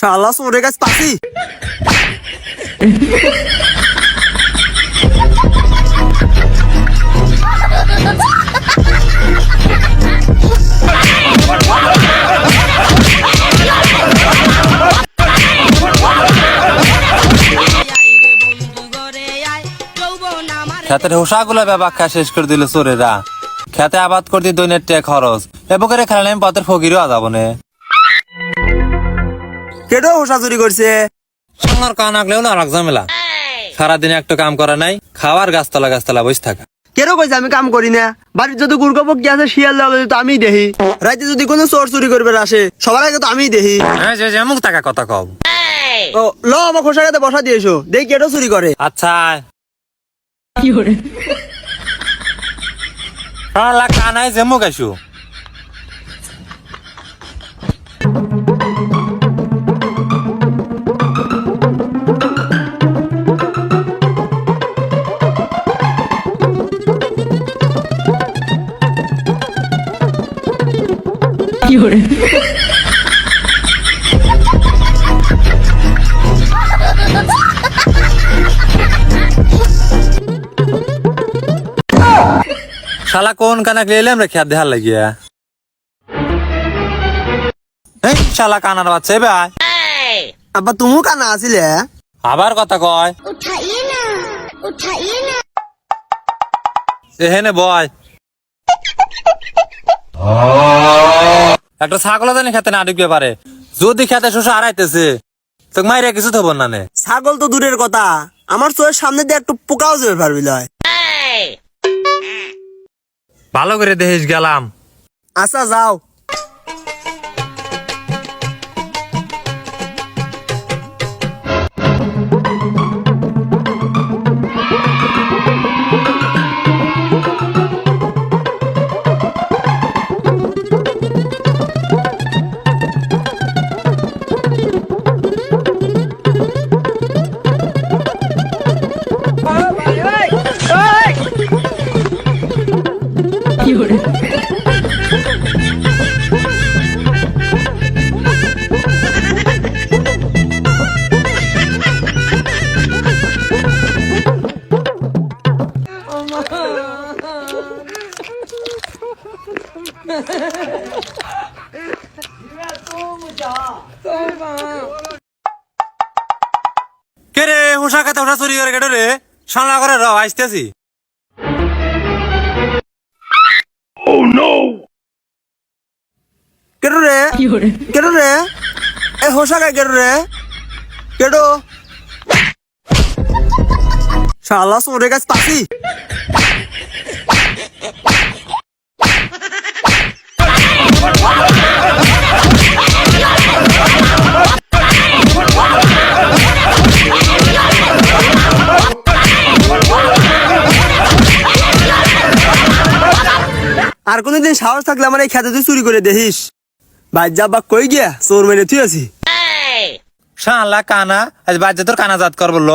শালা, সোরে গাছ পাসি খেতের শেষ করে দিল চোরেরা। খেতে আবাদ করতে দৈনের টে খরচ। এবকরে খেলালে আমি পথের ফকিরও আজাব নে কেটো হোসা চুরি করছে? সঙ্গর কান আগলেও না রাখ ঝামেলা। সারাদিন একটা কাম করা নাই খাওয়ার গাছতলা গাছতলা বসে থাকা। কেন কইছে আমি কাম করি না? বাড়ির যদি গুড়কপক কি আছে শিয়াল লাগালে তো আমি দেখি রাইতে যদি কোনো চোর চুরি করবে আসে সবার আগে তো আমি দেখি হ্যাঁ যে টাকা কথা কব ও ল আমার খোসা খাতে বসা দিয়েছ দেখি কেটো চুরি করে। আচ্ছা। শালা কানাই যেমু Fiore. শালা কোন কানাক এলাম রে? খেয়ার দেহার লাগিয়া। শালা কানার বাচ্চা ভাই। আব্বা তুমি কানা আছিলে? আবার কথা কয়। এহেনে বয়। একটা ছাগল জানি খেতে না ঢুকবে পারে। যদি খেতে শোষা হারাইতেছে তো মাইরে কিছু থব না নে। ছাগল তো দূরের কথা। আমার চোখের সামনে দিয়ে একটু পোকাও যাবে পারবি লয়। ভালো করে দেখিস গেলাম। আচ্ছা যাও। কে রে হুসা খেতে হুসা চুরি করে কেটে রে? সামনা করে র আসতেছি কেটো রে? কেটো রে? এ হোসা গায়ে কেটো রে? কেটো শালা সোরে গাছ পাসি। আর কোনদিন সাহস থাকলে আমার এই খেতে তুই চুরি করে দেখিস। ভাই, যা বা কই গিয়া? চোর মেরে তুই আছি। শালা কানা, আজ বাজ্যে তোর কানা জাত করব, ল।